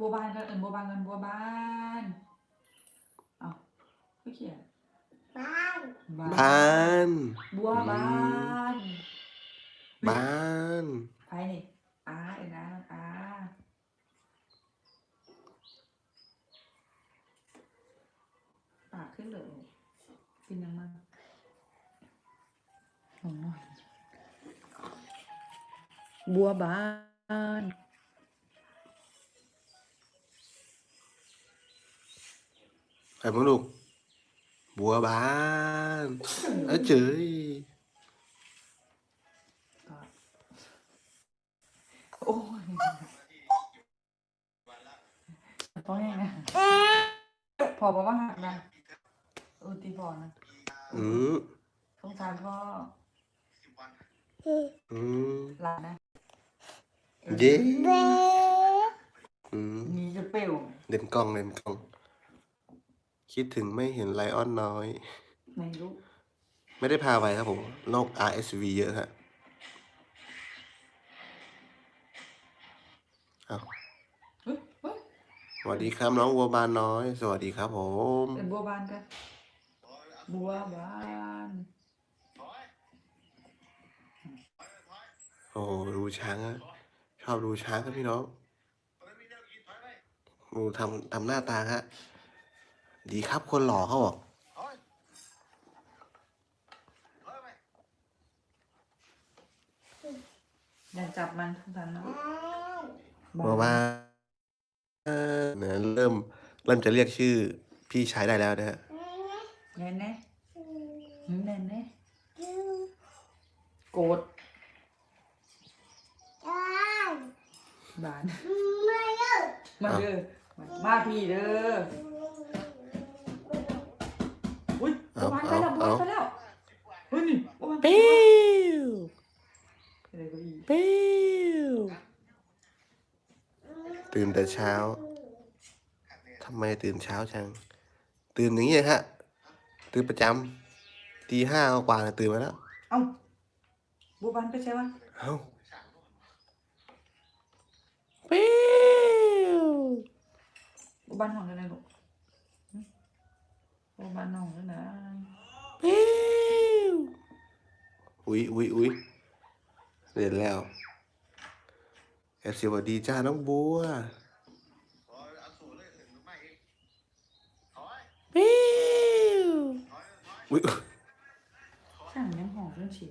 บัวบานกันเอินบัวบานกันบัวบานเอาไม่เขียนบ้านบ้าน บัวบานบ้านไปนี่อาเอ็นนะอาปากขึ้นเลยกินยังมันโอ้ยบัวบาน ไปมึงลูก บัวบานเอ้ยเจ๋ยโอ้ยต้องยังไงพอบอกว่าหักนะเออตีพอนะอืมสงสารพ่ออืมหลานนะเย้เบ้อืมมีจะเปรี้ยวเล่นกล้องเล่นกล้อง คิดถึงไม่เห็นไลออนน้อย ไม่รู้ไม่ได้พาไปครับผมโรค RSV เยอะฮะเอาเฮ้ยเฮ้ยสวัสดีครับน้องวัวบานน้อย สวัสดีครับผมเป็นบัวบานกันบัวบานโอ้โหดูช้างอะชอบดูช้างครับพี่น้องดูทำทำหน้าตาฮะ ดีครับคนหล่อเขาบอกอย่าจับมันสงสารน้องวัวบานเนี่ยเริ่มเริ่มจะเรียกชื่อพี่ชายได้แล้วนะฮะแน่แน่แน่แน่โกรธบ้านบานไม่เลิกมาเด้อมาพี่เด้อ อุ้ยบัวบานไปแล้วบัวบานไปแล้วเฮ้ยนี่บัวบานไปปิ้วอะไรก็อีกปิ้วตื่นแต่เช้าทำไมตื่นเช้าจัง ตื่นอย่างนี้เลยฮะ ตื่นประจำตีห้ากว่าๆตื่นมาแล้ว เอ้าบัวบานไปใช่ปะเอ้าปิ้วบัวบานห้องอะไรลูกหึ บัวบานห้องแล้วนะปิ้วอุ๊ยอุ๊ยอุ๊ยเรียนแล้วแอบสวัสดีจ้าน้องบัวปิ้วอุ๊ยช่างยังห้องเรื่องฉีด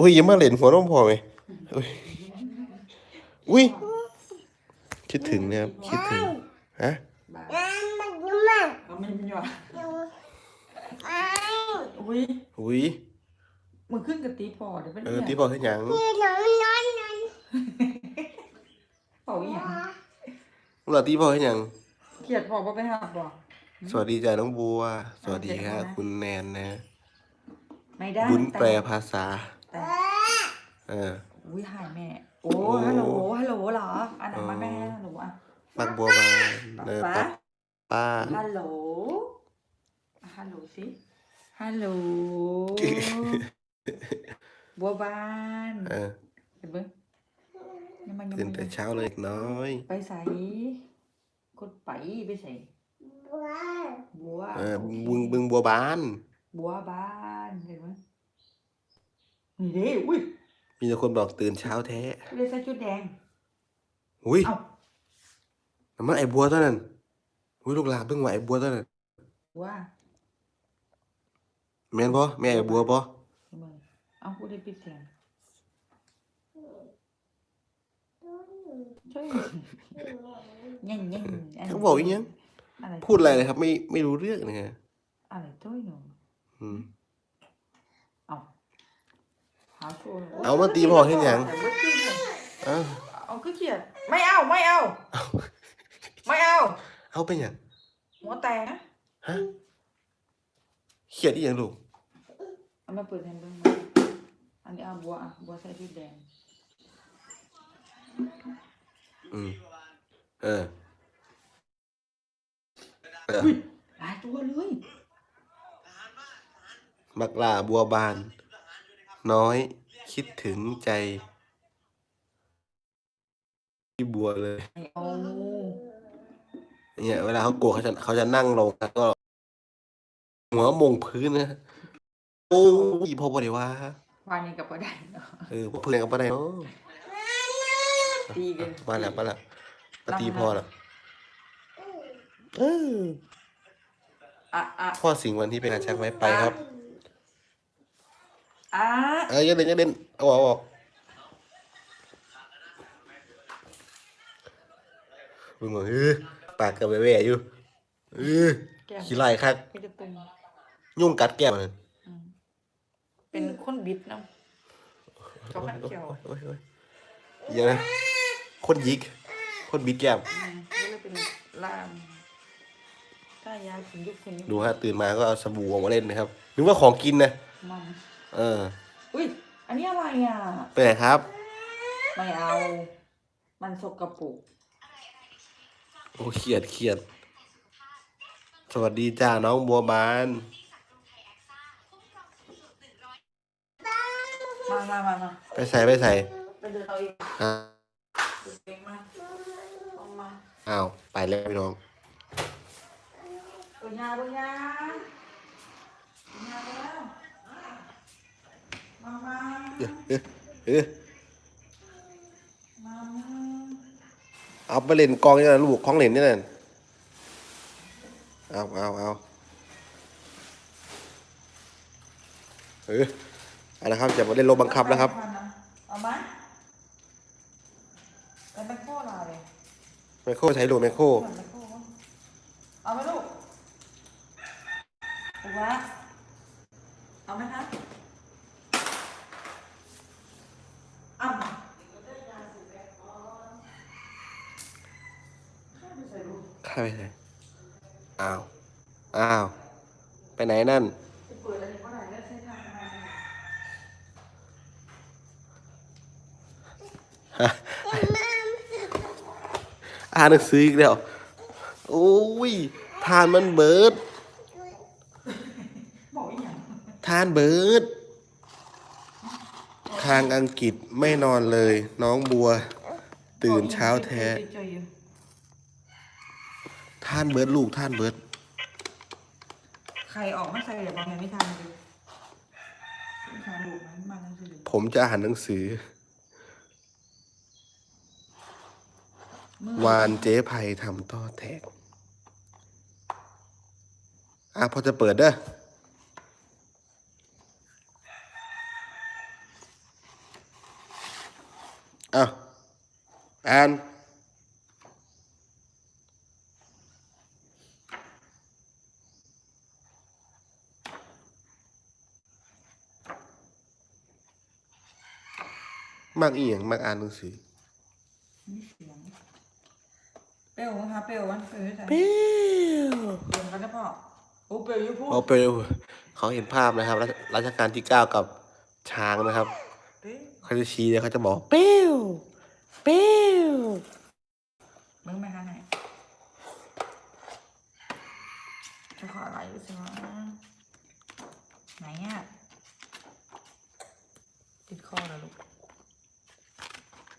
อุ้ยอยังมาเล่นหัวน้องพอไหมอุ้ยอุ้ยคิดถึงนะครับคิดถึงฮะ บานบ้านมันยุ่งมากเอาไม่มีหรอบ้านอุ้ยอุ้ยมึงขึ้นกับตีพอเดี๋ยวเป็นเออเนี่ยที่บอกให้หยังนี่นอนนอนนอนเป่าอีหยังเวลาที่บอกให้หยังเขียดพอบ่ไปหาบ่สวัสดีจ้าน้องบัว สวัสดีครับคุณแนนนะไม่ได้บุญแปลแต่ภาษาแต่เอออุ้ยหายแม่โอ้โอ้ฮัลโหลฮัลโหลเหรออันนั้นมาอ๋อแม่ฮัลโหลอะ ปักบัวบานเออป๊าปักป้าฮัลโหลอะฮัลโหลสิ ฮัลโหล บัวบานเออเห็นเบิ้งยังมันยังตื่นมันแต่เช้าเลยอีกน้อย ไปใส่กดไปไปใส่บ้านบัว เออโคบึงบึงบัวบาน บัวบานเห็นไหมนี่เด้อุ้ยมีแต่คนบอกตื่นเช้าแท้เลยใส่ชุดแดง อุ้ย เอ้าน้ำมันไอ้บัวตัวนั้นอุ้ยลูกหลาบเพิ่งว่าไอ้บัวตัวนั้นบัวแม่นบ่แม่ไอ้บัวบ่เห็นไหมเอาพูดได้ปิดเสียงช่วยเงี้ยเงี้ยเขาบอกอีกยังอะไรพูดอะไรเลยครับ ไม่ไม่รู้เรื่องเลยฮะอะไรช่วยหนูอืม เอาหาโชว์เอามาตีพ่อเฮ็ดหยัง แต่บ่ตีเลยเอ้าเอาคือเขียดไม่เอาไม่เอา ไม่เอา เอาไปหยังหัวแตกนะฮะเขียดอีหยังลูกเอามาเปิดแทนเบิ้งอันนี้เอาบัวอะบัวใส่ชุดแดงอืมเออเอออุ้ยหลายตัวเลย มักลาบัวบาน น้อย คิดถึงใจพี่บัวเลยไอโอ เนี่ยเวลาเขาโกรธเขาจะเขาจะนั่งลงแล้วก็ หัวมงพื้นนะโอ้ยพ่อบอกเลยว่าวานนี้กับก็ได้เนาะเออพ่อเพื่อนกับป้าได้เนาะตีกันมาแล้วมาแล้วปฏิพ่อแล้วเอออะอะพ่อสิงห์วันที่เป็นงานชักไม้ไปครับอะเอออยันเล่นอยันเล่นเอาออกเอาออกมึงบอกเออ ปากกับแหว่ๆอยู่เออแก้มขี้ไล่คักไม่จะตุ่มยุ่งกัดแก้มมันอืมเป็นคนบิดเนาะเขาขันเขียวโอ้ยโอ้ยเดี๋ยังนะคนยิก คนบิดแก้ม อืมก็เลยเป็นล่ามถ้ายาถึงยุคถึงยุคดูฮะตื่นมาก็เอาสบู่ออกมาเล่นนะครับนึกว่าของกินนะมันเอออุ้ยอันนี้อะไรอะ ไปไหนครับ ไม่เอา มันสกปรก โอ้เครียดเครียด สวัสดีจ้าน้องบัวบาน มามามามาไปใส่ไปใส่ไปเดินเอาเองอ่าเดินเองมาเอามาอ้าวไปแล้วพี่น้องเปัญญาปัญญาปัญญาไปแล้วมามาเออเออเออมา เอาไปเล่นกองนี่นะลูกของเล่นนี่นั่นเอาเอาเอาเออเอาละครับจะมาเล่นรถบังคับแล้วครับเอาไหมเป็นแมคโครลาเลยไมโครใช้ลูกไมโครเหมือนแมคโครวะเอาไหมลูกถูกไหมเอาไหมคะอ้ำ ข้าไปไหนอ้าว อ้าว ไปไหนนั่น อ่านหนังสืออีกแล้ว โอ้ย ทานมันเบิด ทานเบิด ทางอังกฤษไม่นอนเลย น้องบัว ตื่นเช้าแท้านเบิดลูกทานเบิดใครออกไม่ใครอย่าบอกไงไม่ทันเลยไม่ทันดูมันมาทั้งคืนผมจะอ่านหนังสือ วานเจ๊ไพทำต้อแตกอะพอจะเปิดเด้ออะอ่าน มากอีหยังมากอ่านหนังสือนี่เสียงเปลวมั้งคะเปลววันเปลวที่ไหนเปี้ยวเปลวกันนะพ่อโอ้เปลวอยูพูดเขาเป็นเขาเห็นภาพนะครับรัชรัชกาลที่เก้ากับช้างนะครับเปลวเขาจะชี้เลยเขาจะบอกเปี้ยวเปี้ยว มึงไหมคะไหนจะขออะไรดูสิวะไหนอะติดคอแล้วลูก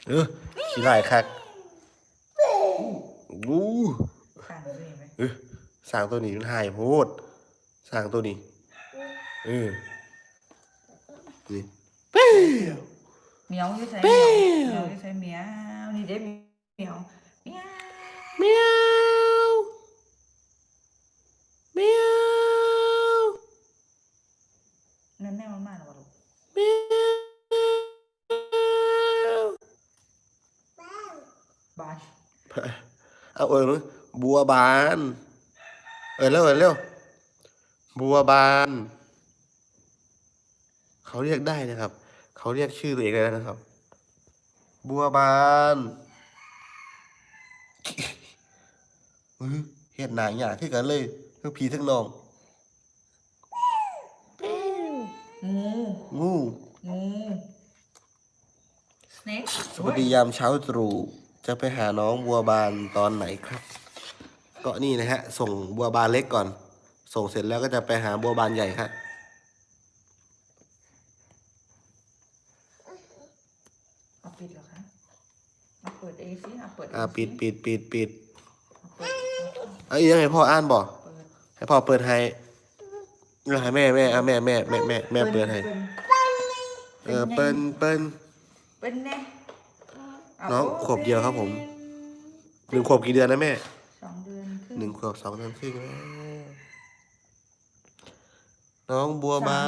เออขี้ไล่คักอู้สั่งเลยไหมเออสร้างตัวนี้มันหายโพดสร้างตัวนี้เออนี่เปี้ยวเหมียวที่ใส่เหมียวเหมียวที่ใส่เหมียวนี่เด้เหมียวเหมียวเมียวเมียว นั่นแน่มันมากหรอลูก เมียว บาน เอาเออบัวบาน เออเร็วเออเร็วบัวบาน เขาเรียกได้นะครับ เขาเรียกชื่อตัวเองได้นะครับ บัวบานอื้อเฮ็ดหนาหยาขึ้นกันเลยทั้งพีทั้งน้อง งูงูงูสเน็กสวัสดียามเช้าตรู่ จะไปหาน้องบัวบานตอนไหนครับ ก็นี่นะฮะ ส่งบัวบานเล็กก่อน ส่งเสร็จแล้วก็จะไปหาบัวบานใหญ่ครับเอาปิดเหรอคะเอาเปิดเองสิอะเปิดเงอ่าสิปิดปิดปิดปิดเปิดเอ้ยยังไงพ่ออ่านบ่เปิดให้พ่อเปิดให้เออให้แม่แม่อะแม่แม่แม่แม่แม่เปิดให้เออเปิ้นเปิ้นเป็นแน่ะ น้องโขวบเดียวครับผมหนึ่งขวบกี่เดือนนะแม่สองเดือนครึ่งหนึ่งขวบสองเดือนครึ่งแล้วน้องบัวบา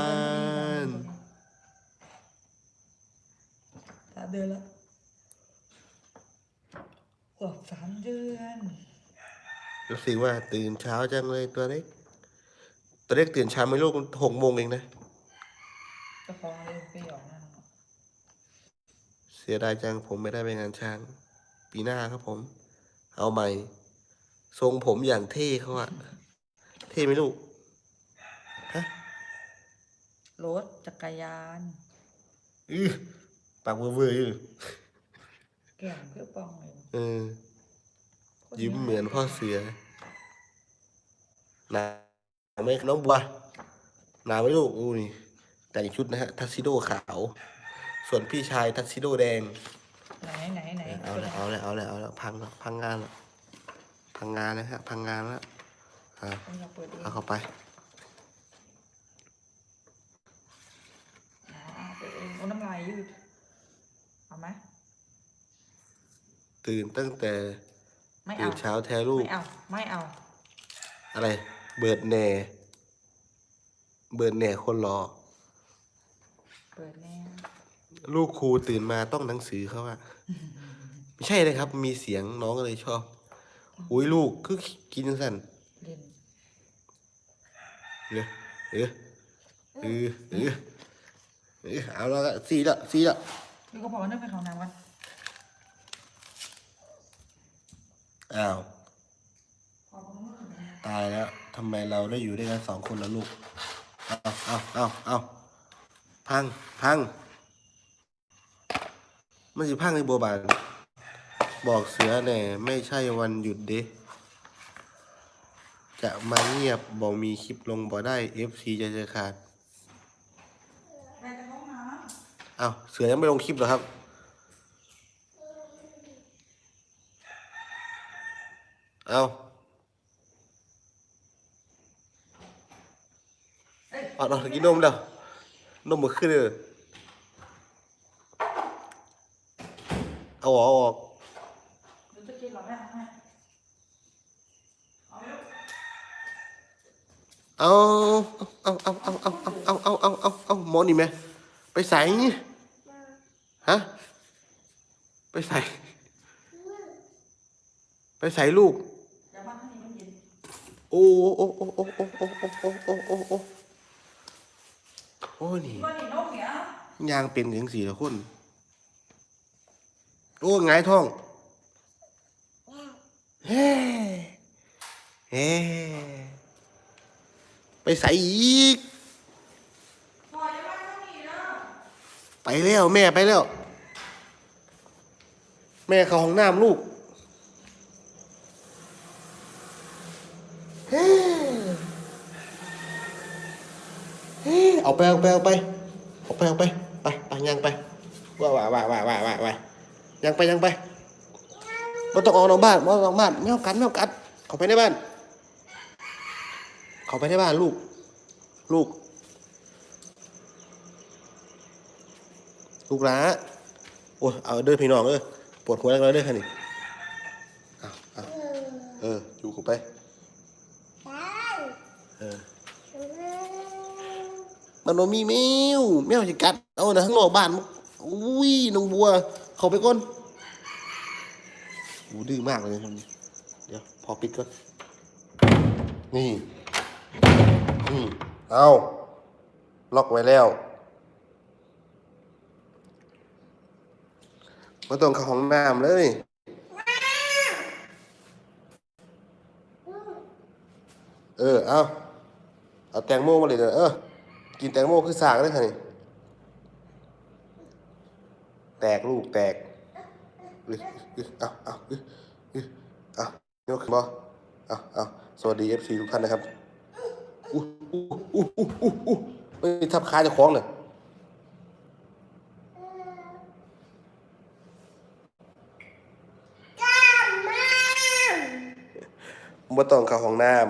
นสามเดือนแล้วขวบสามเดือนรู้สึกว่าตื่นเช้าจังเลยตัวเล็กตัวเล็กตื่นเช้าไม่ลูกมันหกโมงเองนะกระฟองเลยไปหยอกนั่น เสียดายจังผมไม่ได้ไปงานช้าง ปีหน้าครับผม เอาใหม่ ทรงผมอย่างเท่เขาอะเท่ไหมลูกฮะรถจักรยานอื้อปากเวอร์เวอร์อยู่แก้มเพื่อปองเลยเออ ยิ้มเหมือนพ่อเสือหนาวไหมน้องบัวหนาวไหมลูกอู้นี่แต่งชุดนะฮะทักซิโดขาว ส่วนพี่ชายทักซิโดแดง ไหนไหนไหนเอาแล้วเอาแล้วเอาแล้วเอาแล้วพังแล้วพังงานแล้วพังงานนะฮะพังงานแล้วอ่าต้องอยากเปิดเองเอาเข้าไปอ๋อเอาเปิดเองโอ้น้ำลายยืด เอาไหมตื่นตั้งแต่ไม่ตื่เอานเช้าแท้ลูก ไม่เอา ไม่เอา อะไร เบิดแหน่เบิดแหน่คนรอเปิดแน่ ลูกครูตื่นมาต้องหนังสือเขาอะไม่ใช่เลยครับ มีเสียงน้องก็เลยชอบ อุ้ยลูกคือกินจังสั่นเล่นเออเออเออเออเออเอาแล้วก็สี่ละสี่ละนี่ก็บอกว่านึกไปของน้ำกันอ้าวพอผมรู้สึกนะตายแล้วทำไมเราได้อยู่ด้วยกันสองคนแล้วลูก เอาเอาเอาเอาพังพัง มันสิพังในบัวบาน บอกเสือแน่ไม่ใช่วันหยุดเด้จะมาเงียบบอกมีคลิปลงบ่ได้ FC จะจะขาดแม่จะห้อาเสือยังไม่ลงคลิปเหรอครับ เอาเอาเอากินนมเด้อนมมาขึ้นเลย เอาออกเอาออกำหรือจะกินเหรอแม่ให้เอาเอาเอาเอาเอาเอาเอาเอาเอาเอาหมอนี่ไหมไปใส่ฮะไปใส่ ไปใส่ลูกอย่ามาข้างนี้มันเย็นโอ้โอ้โอ้โอ้โอ้โอ้โอ้โอ้โอ้โอ้โอ้โอ้นี่ยยางเป็นถึงสี่ละคน โอ้ไงท้องเฮ้เฮ้ไปใส่อีก ไปแล้วแม่ไปแล้ว แม่เข้าห้องน้ำลูกเฮ้เฮ้เอาไปเอาไปเอาไปเอาไปเอาไปไปไปยังไปว่าว่าว่าว่าว่าว่าว่า ยังไปยังไปไม่ต้องออกนอกบ้านไม่ต้องออกบ้านไม่เอากัดไม่เอากัดเข้าไปในบ้าน เข้าไปในบ้านลูก ลูก ลูกหลาโอ้ยเอาเด้อพี่น้องเออปวดหัวแล้วเด้อค่ะนี่เอาเอาเอออยู่กูไปเออมันบ่มีแมวแมวสิกัดเอานะข้างนอกบ้านมันอุ้ยน้องบัว เข้าไปก่อนอูดื้อมากเลยคนนี้เดี๋ยวพอปิดก่อน นี่อืมเอาล็อกไว้แล้วม่ต้องเข้าห้องน้ำเลยเออ เอาเอาแตงโมมาเลยเด้อเออ กินแตงโมคือสากเลยค่ะนี่ แตกลูกแตกเอาเอาเอายกขึ้นบอเอาเอาสวัสดีเอฟซีทุกท่านนะครับอู้อู้อู้อู้อู้ไม่ทับคาจะคล้องเลยบ่ต้องเข้าห้องน้ำ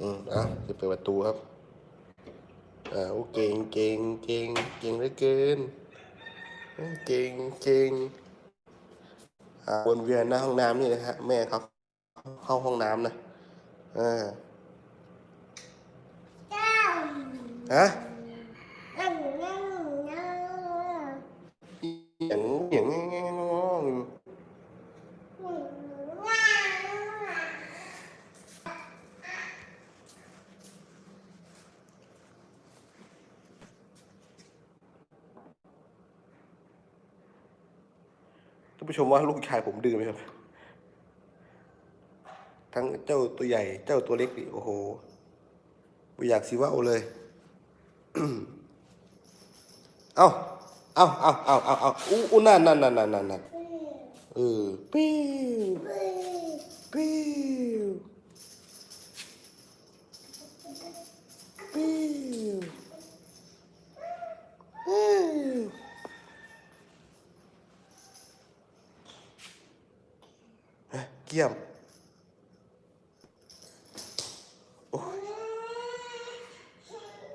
อืมอะจะเปิดประตูครับ อ่าโอเก่งเก่งเก่งเก่งเหลือเกินเอ้ยเก่งเก่งอ่าวนเวียนหน้าห้องน้ำนี่นะฮะแม่เขาเข้าห้องน้ำนะอ่าเจ้าฮะนั่งนั่งนั่งอย่างอย่างงง ท่าน ผู้ชมว่าลูกชายผมดื้อไหมครับ ทั้งเจ้าตัวใหญ่ เจ้าตัวเล็กดิโอ้โหไม่อยากสิว่าเอาเลย เอาเอาเอาเอาเอาเอาอู้นั่นนั่นนั่นนั่นนั่นนั่นเออปี กี่ยม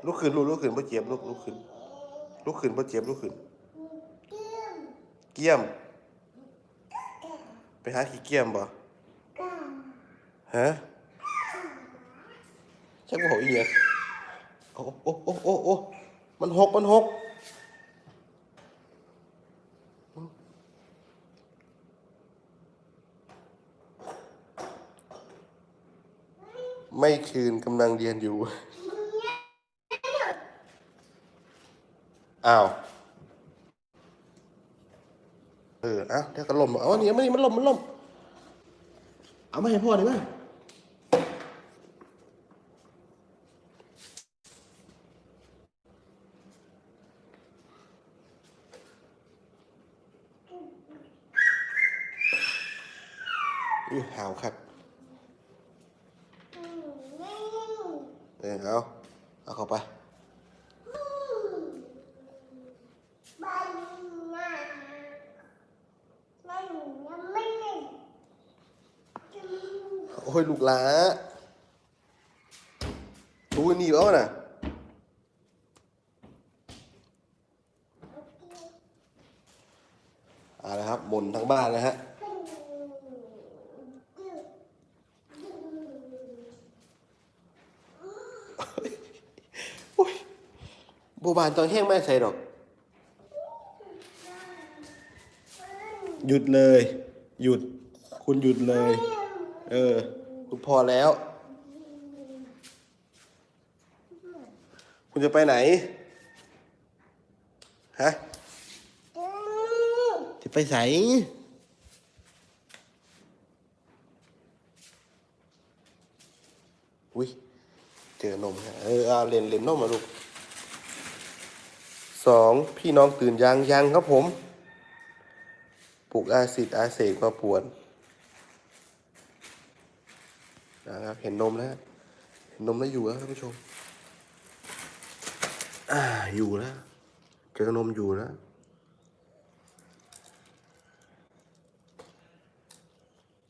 ลุกขึ้นลุกลุกขึ้นพ่อเจี๊ยบลุกลุกขึ้นลุกขึ้นพ่อเจี๊ยบลุกขึ้น เกี้ยม ไปหาขี้เกี้ยมบ่ฮะชักบ่อีหยังโอ้โอ้โอ้โอ้โอ้มันหกมันหก ไม่คืนกำลังเรียนอยู่ อ้าว เออเอ้าเดี๋ยวก็ล่มเอาอันนี้มันนี่มันล่มมันล่มเอามาให้พ่อหน่อยมั้ยอื้อหาวครับ เออเอาเอาเข้าไป โอ้ยลูกหลาดูนี่แล้วนะเอาละครับบ่นทั้งบ้านนะฮะบัวบานตอนแห้งไม่ใส่ดอก หยุดเลย หยุด คุณหยุดเลย เออคุณพอแล้ว คุณจะไปไหน ฮะ จะไปไหนอุ้ยเจอนมฮะเออเอาเล่นเล่นนมมาลูกสองพี่น้องตื่นยังยังครับผม ปลุกอาซิดอาเสกมาปวด นะครับ เห็นนมแล้วเห็นนมแล้วอยู่แล้วท่านผู้ชม อ่าอยู่แล้วเจอนมอยู่แล้ว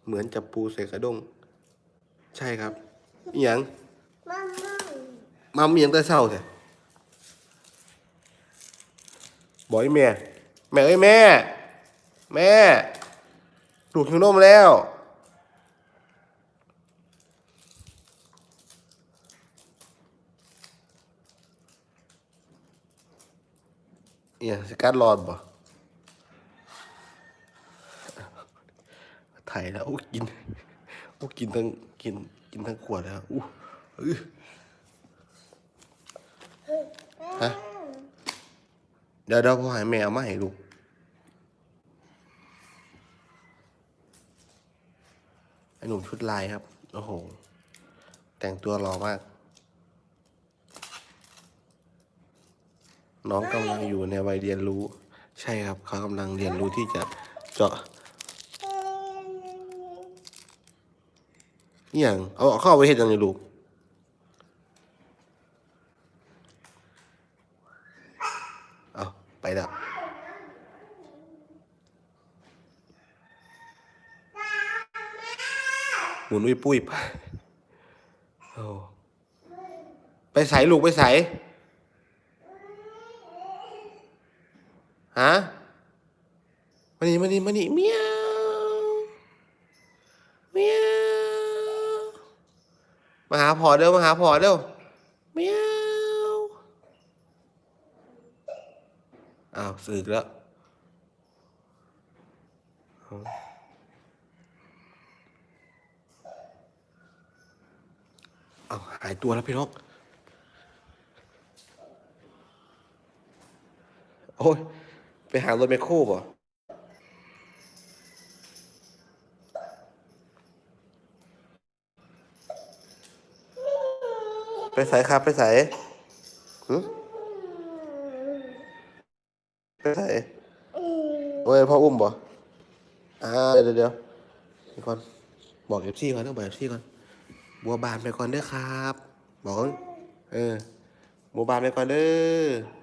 เหมือนจับปูใส่กระด้งใช่ครับอหย่างมัมอหย่างแต่เศร้าแท้บอกไอ้แม่ แม่เอ้ยแม่ แม่ ลูกหิวนมแล้ว อหย่างสกัดรอดบ่ไถ่แล้วอู้กินอู้กินทั้งกินกินทั้งขวดแล้วอู้อื้อฮะเดี๋ยวเดี๋ยวพ่อให้แม่เอามาให้ลูกไอหนุ่มชุดลายครับ โอ้โห แต่งตัวหล่อมาก น้องกำลังอยู่ในวัยเรียนรู้ ใช่ครับ เขากำลังเรียนรู้ที่จะเจาะนี่อย่างเอาเอาเข้าไปเห็ดยังไงลูกเอาไปแล้วหมุนอุ้ยปุ้ยไปโอ้ไปใส่ลูกไปใส่ ฮะมานี่มานี่มานี่เมียวเมียวมาหาพอเร็วมาหาพอเร็วเมียวอ้าวสึกแล้วเอาหายตัวแล้วพี่นกโอ้ย ไปหารถแมคโครป่ะไปใส่ครับไปใส่หึไปใส่โอ้ยพ่ออุ้มบ่อ่าเดี๋ยวเดี๋ยวเดี๋ยวเดี๋ยวก่อนบอกเอฟซีก่อนต้องบอกเอฟซีก่อนบัวบานไปก่อนเด้อครับ บอกเออบัวบานไปก่อนเด้อ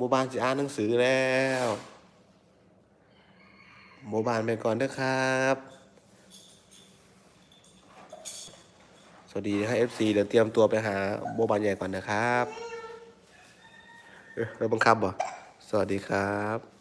โมบานจะอ่านหนังสือแล้วโมบานไปก่อนเด้อครับ สวัสดีให้เอฟซีเดี๋ยวเตรียมตัวไปหาโมบานใหญ่ก่อนนะครับเอ้ยแล้วบังคับบ่สวัสดีครับ